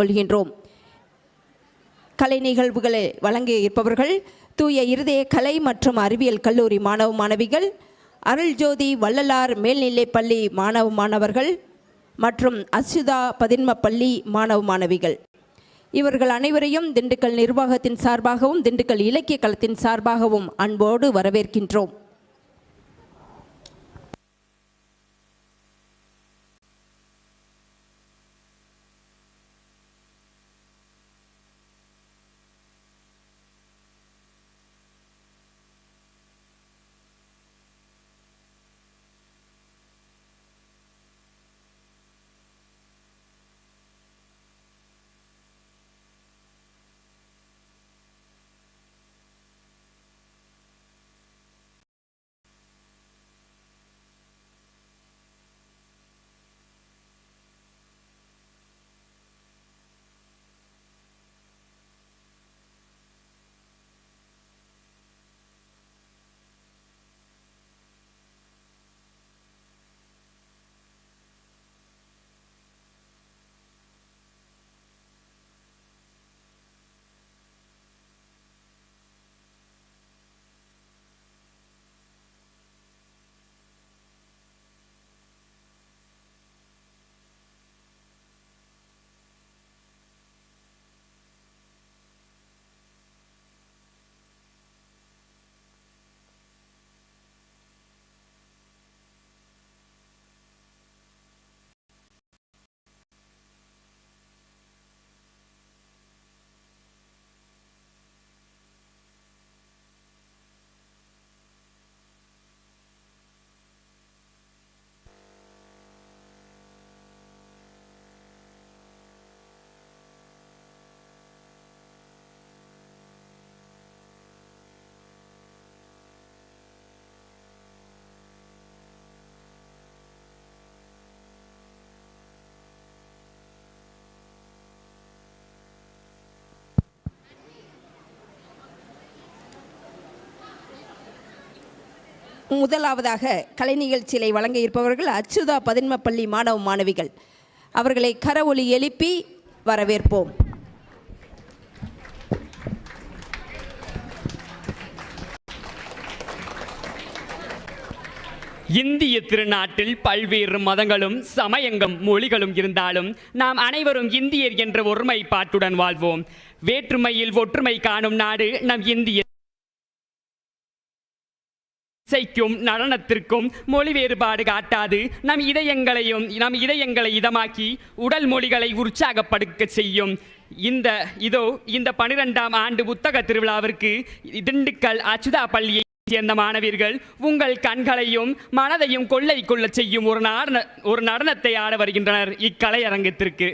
கொள்கின்றோம் கலை நிகழ்வுகளை வழங்கி இருப்பவர்கள் தூய இருதய கலை மற்றும் அறிவியல் கல்லூரி மாணவ மாணவிகள் அருள்ஜோதி வள்ளலார் மேல்நிலைப்பள்ளி மாணவ மாணவர்கள் மற்றும் அச்சுதா பதின்மப்பள்ளி மாணவ மாணவிகள். இவர்கள் அனைவரையும் திண்டுக்கல் நிர்வாகத்தின் சார்பாகவும் திண்டுக்கல் இலக்கிய களத்தின் சார்பாகவும் அன்போடு வரவேற்கின்றோம். முதலாவதாக கலை நிகழ்ச்சியை வழங்க இருப்பவர்கள் அச்சுதா பதின்மப்பள்ளி மாணவ மாணவிகள். அவர்களை கரவொலி எழுப்பி வரவேற்போம். இந்திய திருநாட்டில் பல்வேறு மதங்களும் சமயங்களும் மொழிகளும் இருந்தாலும் நாம் அனைவரும் இந்தியர் என்ற ஒருமைப்பாட்டுடன் வாழ்வோம். வேற்றுமையில் ஒற்றுமை காணும் நாடு நம் இந்திய இசைக்கும் நடனத்திற்கும் மொழி வேறுபாடு காட்டாது. நம் இதயங்களையும் நம் இதயங்களை இதமாக்கி உடல் மொழிகளை உற்சாகப்படுத்த செய்யும். இந்த இதோ இந்த பனிரெண்டாம் ஆண்டு புத்தக திருவிழாவிற்கு திண்டுக்கல் அச்சுதா பள்ளியை சேர்ந்த மாணவியர்கள் உங்கள் கண்களையும் மனதையும் கொள்ளை கொள்ள செய்யும் ஒரு நடன ஒரு நடனத்தை ஆட வருகின்றனர் இக்கலையரங்கத்திற்கு.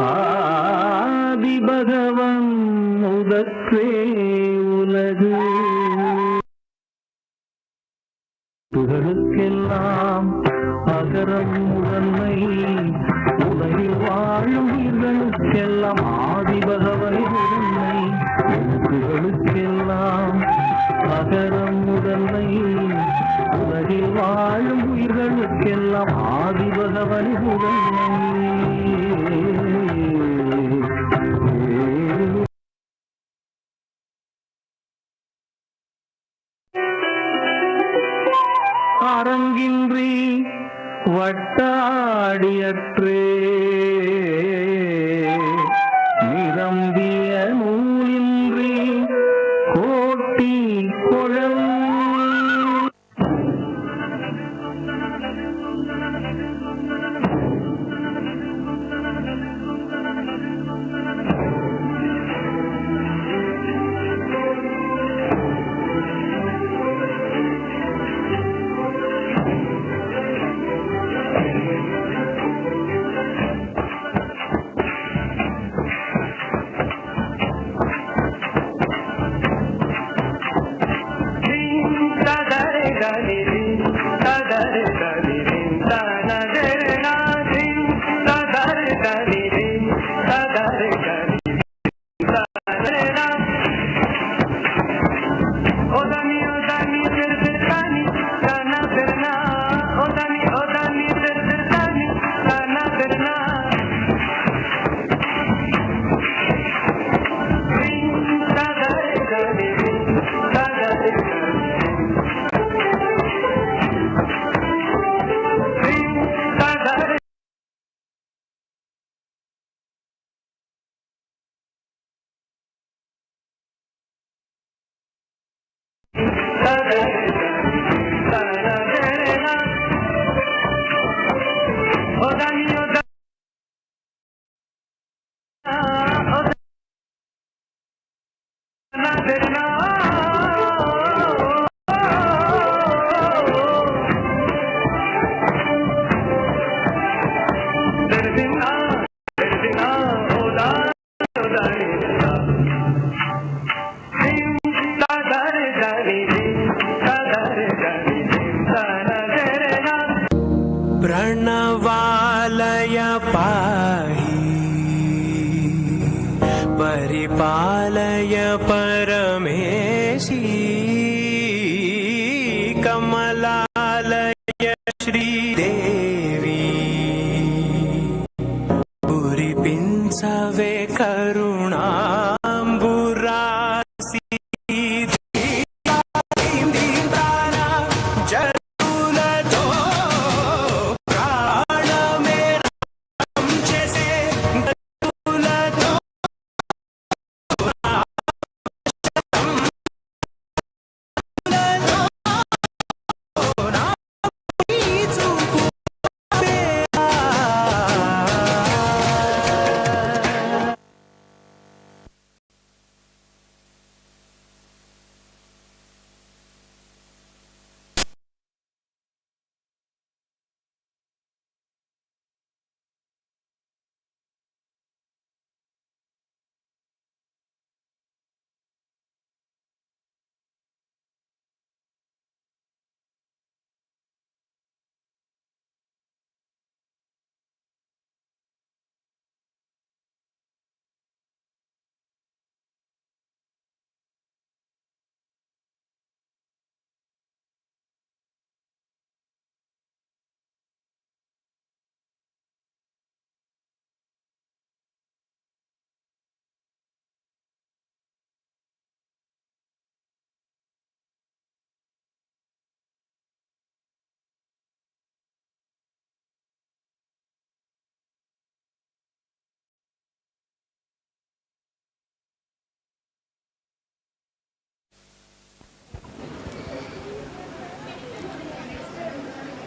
ஆதி பகவன் முதற்றே உலகு. புகழுக்கெல்லாம் அகரம் முதன்மை. உலகில் வாழும் உயிர்களுக்கெல்லாம் ஆதி பகவனை முதன்மை. புகழுக்கெல்லாம் அகரம் முதன்மை. உலகில் வாழும் உயிர்களுக்கெல்லாம் ஆதி பகவனை முதன்மை. Thank. பாலய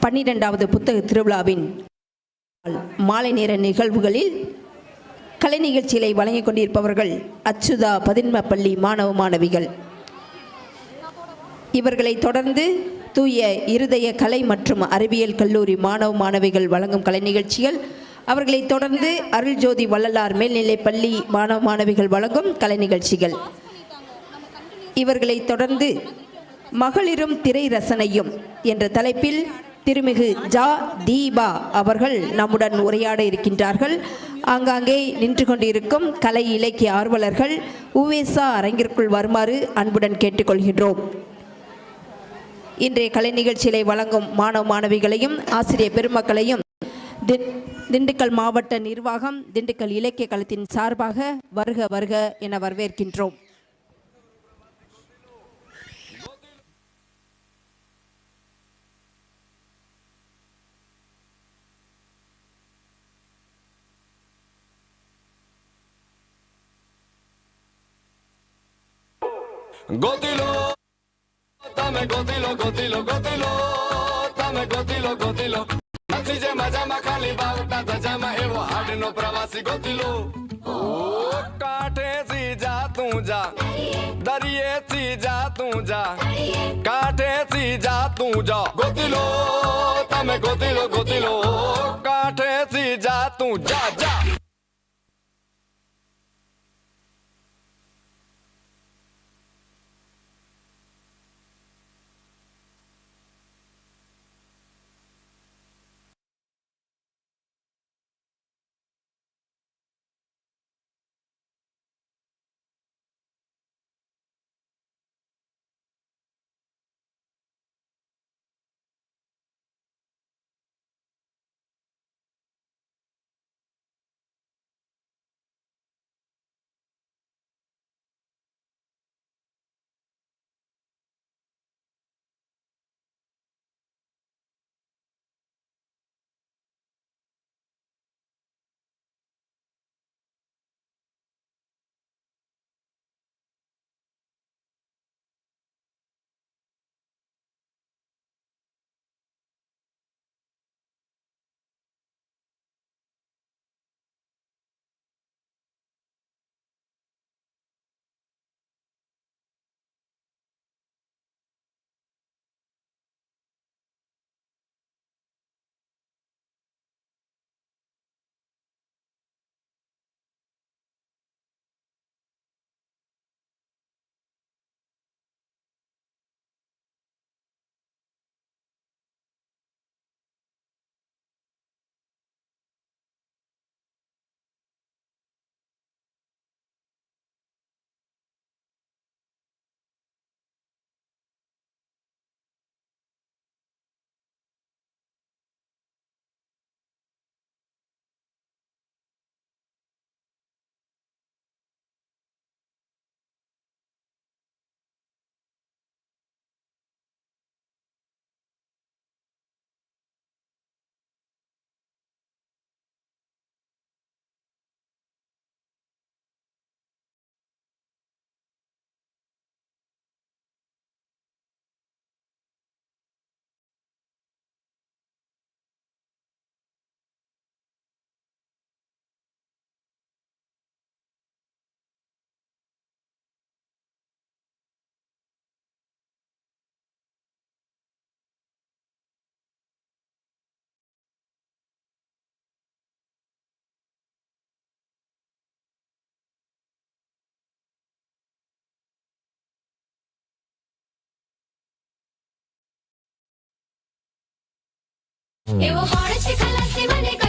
பன்னிரெண்டாவது புத்தக திருவிழாவின் மாலை நேர நிகழ்வுகளில் கலை நிகழ்ச்சிகளை வழங்கிக் கொண்டிருப்பவர்கள் அச்சுதா பதின்மப்பள்ளி மாணவ மாணவிகள். இவர்களை தொடர்ந்து தூய இருதய கலை மற்றும் அறிவியல் கல்லூரி மாணவ மாணவிகள் வழங்கும் கலை நிகழ்ச்சிகள். அவர்களை தொடர்ந்து அருள்ஜோதி வள்ளலார் மேல்நிலைப் பள்ளி மாணவ மாணவிகள் வழங்கும் கலை நிகழ்ச்சிகள். இவர்களை தொடர்ந்து மகளிரும் திரை ரசனையும் என்ற தலைப்பில் திருமிகு ஜா தீபா அவர்கள் நம்முடன் உரையாட இருக்கின்றார்கள். ஆங்காங்கே நின்று கொண்டிருக்கும் கலை இலக்கிய ஆர்வலர்கள் உவேசா அரங்கிற்குள் வருமாறு அன்புடன் கேட்டுக்கொள்கின்றோம். இன்றைய கலை நிகழ்ச்சிகளை வழங்கும் மாணவ மாணவிகளையும் ஆசிரியர் பெருமக்களையும் தி- திண்டுக்கல் மாவட்ட நிர்வாகம் திண்டுக்கல் இலக்கிய களத்தின் சார்பாக வருக வருக என வரவேற்கின்றோம். Gotilo, dame gotilo, gotilo, gotilo, dame gotilo, gotilo. નથી જે મજામાં ખાલી બાવટા ધજામાં એવો હાડનો પ્રવાસી ગોતીલો ઓ કાંઠેથી જા તું જા દરિયેથી જા તું જા કાંઠેથી જા તું જા ગોતીલો તમે ગોતીલો ગોતીલો કાંઠેથી જા તું જા જા એવો માણસ ખલાસી મને